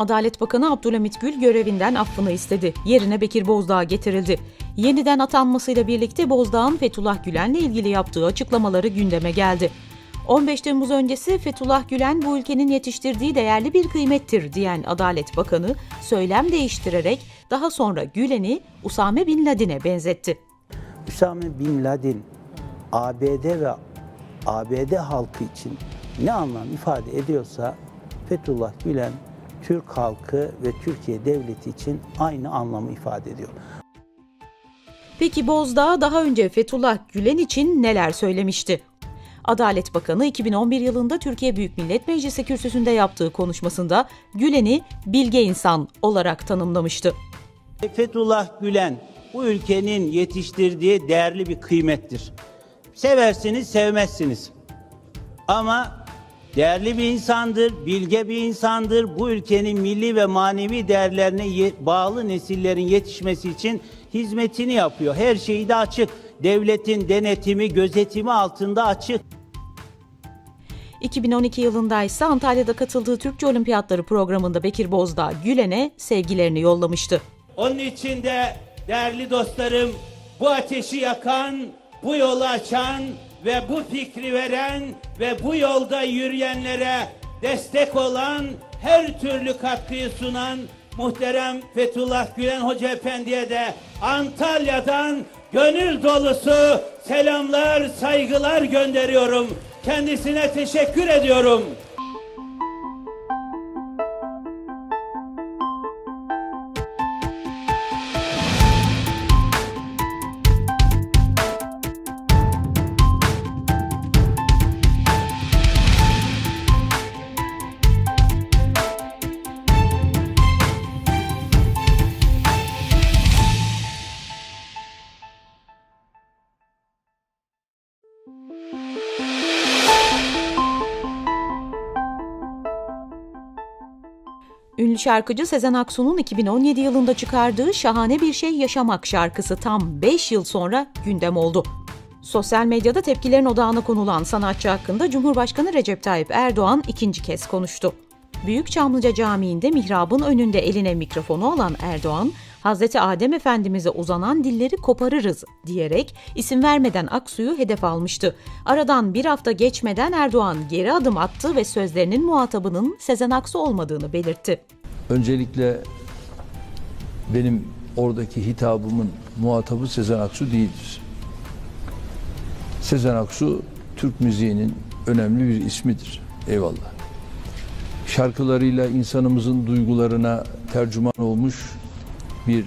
Adalet Bakanı Abdülhamit Gül görevinden affını istedi. Yerine Bekir Bozdağ getirildi. Yeniden atanmasıyla birlikte Bozdağ'ın Fethullah Gülen'le ilgili yaptığı açıklamaları gündeme geldi. 15 Temmuz öncesi Fethullah Gülen bu ülkenin yetiştirdiği değerli bir kıymettir diyen Adalet Bakanı söylem değiştirerek daha sonra Gülen'i Usame Bin Laden'e benzetti. Üsame Bin Laden ABD ve ABD halkı için ne anlam ifade ediyorsa Fethullah Gülen Türk halkı ve Türkiye devleti için aynı anlamı ifade ediyor. Peki Bozdağ daha önce Fethullah Gülen için neler söylemişti? Adalet Bakanı 2011 yılında Türkiye Büyük Millet Meclisi kürsüsünde yaptığı konuşmasında Gülen'i bilge insan olarak tanımlamıştı. Fethullah Gülen bu ülkenin yetiştirdiği değerli bir kıymettir. Seversiniz, sevmezsiniz. Ama değerli bir insandır, bilge bir insandır. Bu ülkenin milli ve manevi değerlerine bağlı nesillerin yetişmesi için hizmetini yapıyor. Her şeyi de açık. Devletin denetimi, gözetimi altında açık. 2012 yılında ise Antalya'da katıldığı Türkçe Olimpiyatları programında Bekir Bozdağ Gülen'e sevgilerini yollamıştı. Onun için de değerli dostlarım bu ateşi yakan, bu yolu açan ve bu fikri veren ve bu yolda yürüyenlere destek olan, her türlü katkıyı sunan muhterem Fethullah Gülen Hoca Efendi'ye de Antalya'dan gönül dolusu selamlar, saygılar gönderiyorum. Kendisine teşekkür ediyorum. Ünlü şarkıcı Sezen Aksu'nun 2017 yılında çıkardığı Şahane Bir Şey Yaşamak şarkısı tam 5 yıl sonra gündem oldu. Sosyal medyada tepkilerin odağına konulan sanatçı hakkında Cumhurbaşkanı Recep Tayyip Erdoğan ikinci kez konuştu. Büyük Çamlıca Camii'nde mihrabın önünde eline mikrofonu alan Erdoğan, Hazreti Adem Efendimiz'e uzanan dilleri koparırız diyerek isim vermeden Aksu'yu hedef almıştı. Aradan bir hafta geçmeden Erdoğan geri adım attı ve sözlerinin muhatabının Sezen Aksu olmadığını belirtti. Öncelikle benim oradaki hitabımın muhatabı Sezen Aksu değildir. Sezen Aksu Türk müziğinin önemli bir ismidir. Eyvallah. Şarkılarıyla insanımızın duygularına tercüman olmuş bir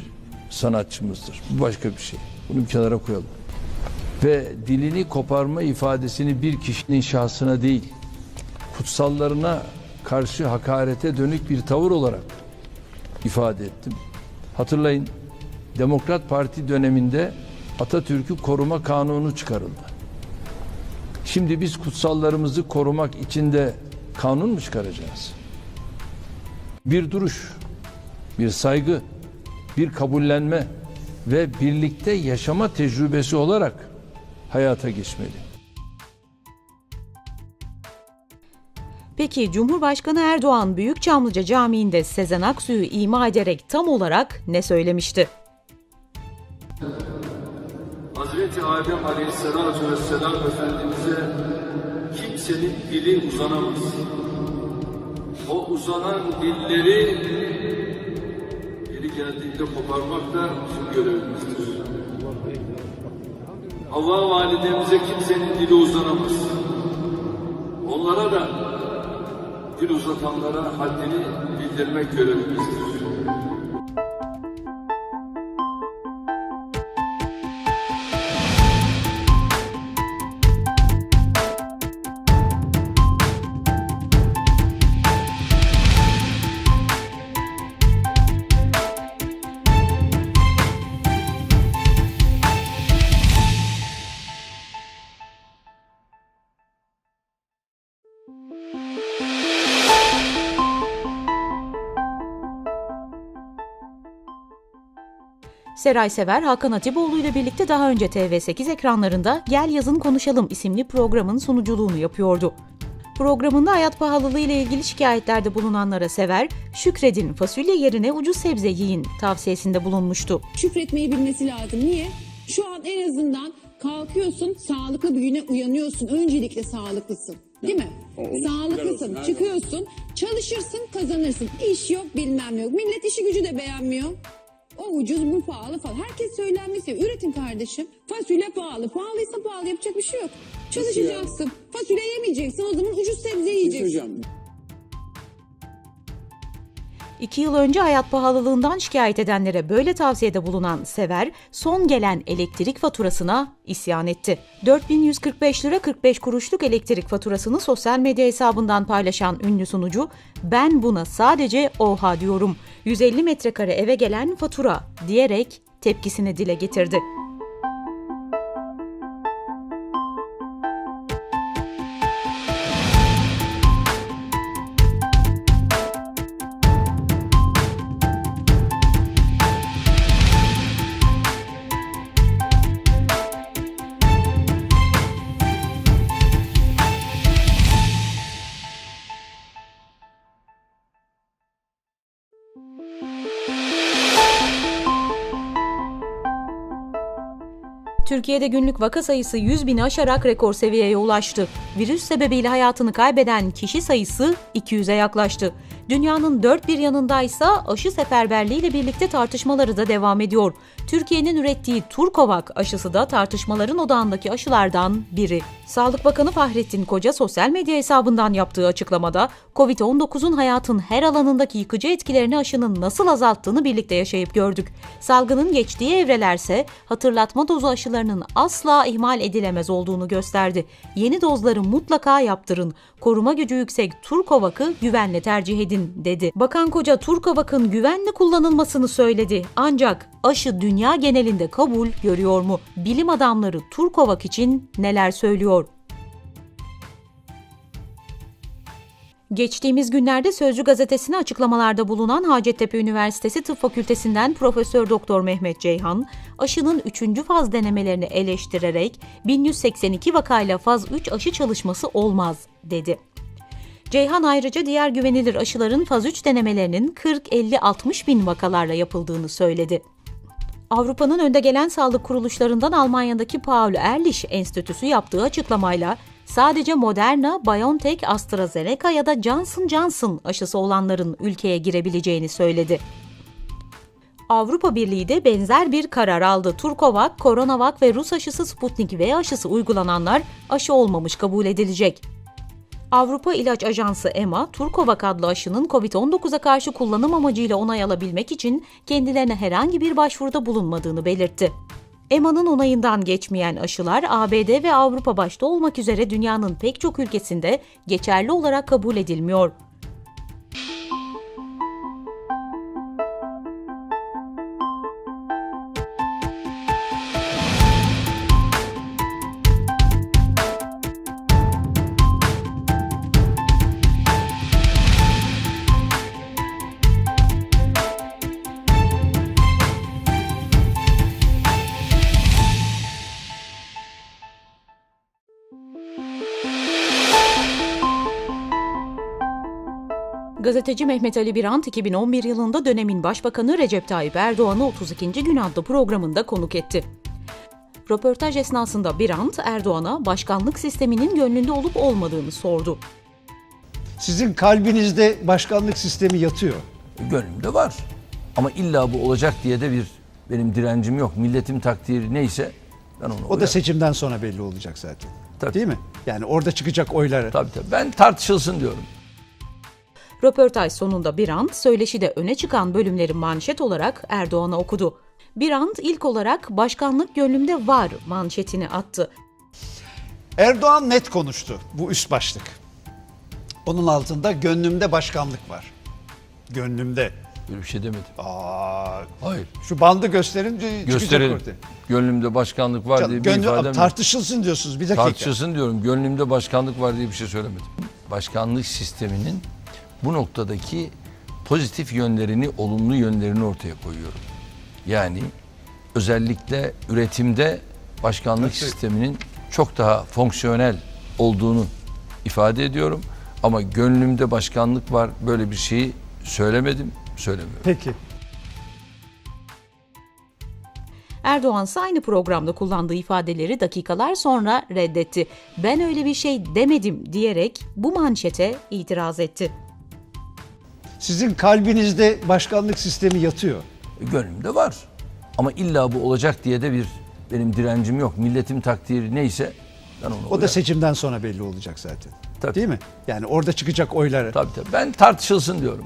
sanatçımızdır. Bu başka bir şey. Bunu bir kenara koyalım. Ve dilini koparma ifadesini bir kişinin şahsına değil, kutsallarına karşı hakarete dönük bir tavır olarak ifade ettim. Hatırlayın, Demokrat Parti döneminde Atatürk'ü koruma kanunu çıkarıldı. Şimdi biz kutsallarımızı korumak için de kanun mu çıkaracağız? Bir duruş, bir saygı, bir kabullenme ve birlikte yaşama tecrübesi olarak hayata geçmeli. Peki Cumhurbaşkanı Erdoğan Büyükçamlıca Camii'nde Sezen Aksu'yu ima ederek tam olarak ne söylemişti? Hazreti Adem Aleyhisselatü Vesselam Efendimiz'e kimsenin dili uzanamaz. O uzanan dilleri geri geldiğinde koparmak da bizim görevimizdir. Havva validemize kimsenin dili uzanamaz. Onlara da dil uzatanlara haddini bildirmek görevimizdir. Seray Sever, Hakan Atipoğlu ile birlikte daha önce TV8 ekranlarında Gel Yazın Konuşalım isimli programın sunuculuğunu yapıyordu. Programında hayat pahalılığı ile ilgili şikayetlerde bulunanlara sever, şükredin fasulye yerine ucuz sebze yiyin tavsiyesinde bulunmuştu. şükretmeyi bilmesi lazım. Niye? Şu an en azından kalkıyorsun, sağlıklı bir güne uyanıyorsun. Öncelikle sağlıklısın. Değil mi? Sağlıklısın. Çıkıyorsun, çalışırsın, kazanırsın. İş yok, bilmem ne yok. Millet işi gücü de beğenmiyor. O ucuz, bu pahalı falan. Herkes söylenmesi. Üretin kardeşim. Fasulye pahalı. Pahalıysa pahalı yapacak bir şey yok. Çalışacaksın. Fasulye yemeyeceksin. O zaman ucuz sebze yiyeceksin. İki yıl önce hayat pahalılığından şikayet edenlere böyle tavsiyede bulunan Sever, son gelen elektrik faturasına isyan etti. 4145 lira 45 kuruşluk elektrik faturasını sosyal medya hesabından paylaşan ünlü sunucu, ben buna sadece oha diyorum, 150 metrekare eve gelen fatura diyerek tepkisini dile getirdi. Türkiye'de günlük vaka sayısı 100 bini aşarak rekor seviyeye ulaştı. Virüs sebebiyle hayatını kaybeden kişi sayısı 200'e yaklaştı. Dünyanın dört bir yanındaysa aşı seferberliğiyle birlikte tartışmaları da devam ediyor. Türkiye'nin ürettiği Turkovak aşısı da tartışmaların odağındaki aşılardan biri. Sağlık Bakanı Fahrettin Koca sosyal medya hesabından yaptığı açıklamada COVID-19'un hayatın her alanındaki yıkıcı etkilerini aşının nasıl azalttığını birlikte yaşayıp gördük. Salgının geçtiği evrelerse hatırlatma dozu aşılarının asla ihmal edilemez olduğunu gösterdi. Yeni dozları mutlaka yaptırın. Koruma gücü yüksek Turkovak'ı güvenle tercih edin dedi. Bakan Koca Turkovak'ın güvenle kullanılmasını söyledi. Ancak aşı dünya genelinde kabul görüyor mu? Bilim adamları Turkovak için neler söylüyor? Geçtiğimiz günlerde Sözcü gazetesine açıklamalarda bulunan Hacettepe Üniversitesi Tıp Fakültesinden Profesör Doktor Mehmet Ceyhan, aşının 3. faz denemelerini eleştirerek 1182 vakayla faz 3 aşı çalışması olmaz dedi. Ceyhan ayrıca diğer güvenilir aşıların faz 3 denemelerinin 40-50-60 bin vakalarla yapıldığını söyledi. Avrupa'nın önde gelen sağlık kuruluşlarından Almanya'daki Paul Ehrlich Enstitüsü yaptığı açıklamayla sadece Moderna, BioNTech, AstraZeneca ya da Johnson Johnson aşısı olanların ülkeye girebileceğini söyledi. Avrupa Birliği de benzer bir karar aldı. Turkovak, Coronavac ve Rus aşısı Sputnik V aşısı uygulananlar aşı olmamış kabul edilecek. Avrupa İlaç Ajansı EMA, Turkovak adlı aşının COVID-19'a karşı kullanım amacıyla onay alabilmek için kendilerine herhangi bir başvuruda bulunmadığını belirtti. EMA'nın onayından geçmeyen aşılar ABD ve Avrupa başta olmak üzere dünyanın pek çok ülkesinde geçerli olarak kabul edilmiyor. Gazeteci Mehmet Ali Birant 2011 yılında dönemin Başbakanı Recep Tayyip Erdoğan'ı 32. gün adlı programında konuk etti. Röportaj esnasında Birant, Erdoğan'a başkanlık sisteminin gönlünde olup olmadığını sordu. Sizin kalbinizde başkanlık sistemi yatıyor. Gönlümde var. Ama illa bu olacak diye de bir benim direncim yok. Milletin takdiri neyse ben onu O da oylarım. seçimden sonra belli olacak zaten. Tabii. Değil mi? Yani orada çıkacak oyları. Tabii tabii. Ben tartışılsın diyorum. Röportaj sonunda Birant, söyleşide öne çıkan bölümleri manşet olarak Erdoğan'a okudu. Birant ilk olarak başkanlık gönlümde var manşetini attı. Erdoğan net konuştu. Bu üst başlık. Onun altında gönlümde başkanlık var. Gönlümde. Bir şey demedim. Aa, Hayır. şu bandı gösterin çıkacak Gösterelim. ortaya. Gönlümde başkanlık var diye bir Gönlüm- ifadem yok. tartışılsın diyorsunuz bir dakika. Tartışılsın diyorum. Gönlümde başkanlık var diye bir şey söylemedim. Başkanlık sisteminin bu noktadaki pozitif yönlerini, olumlu yönlerini ortaya koyuyorum. Yani özellikle üretimde başkanlık sisteminin çok daha fonksiyonel olduğunu ifade ediyorum. Ama gönlümde başkanlık var. Böyle bir şeyi söylemedim, söylemiyorum. Peki. Erdoğan ise aynı programda kullandığı ifadeleri dakikalar sonra reddetti. Ben öyle bir şey demedim diyerek bu manşete itiraz etti. Sizin kalbinizde başkanlık sistemi yatıyor. E, Gönlümde var. Ama illa bu olacak diye de bir benim direncim yok. Milletin takdiri neyse ben onu O da seçimden sonra belli olacak zaten. Tabii. Değil mi? Yani orada çıkacak oyları. Tabii tabii. Ben tartışılsın diyorum.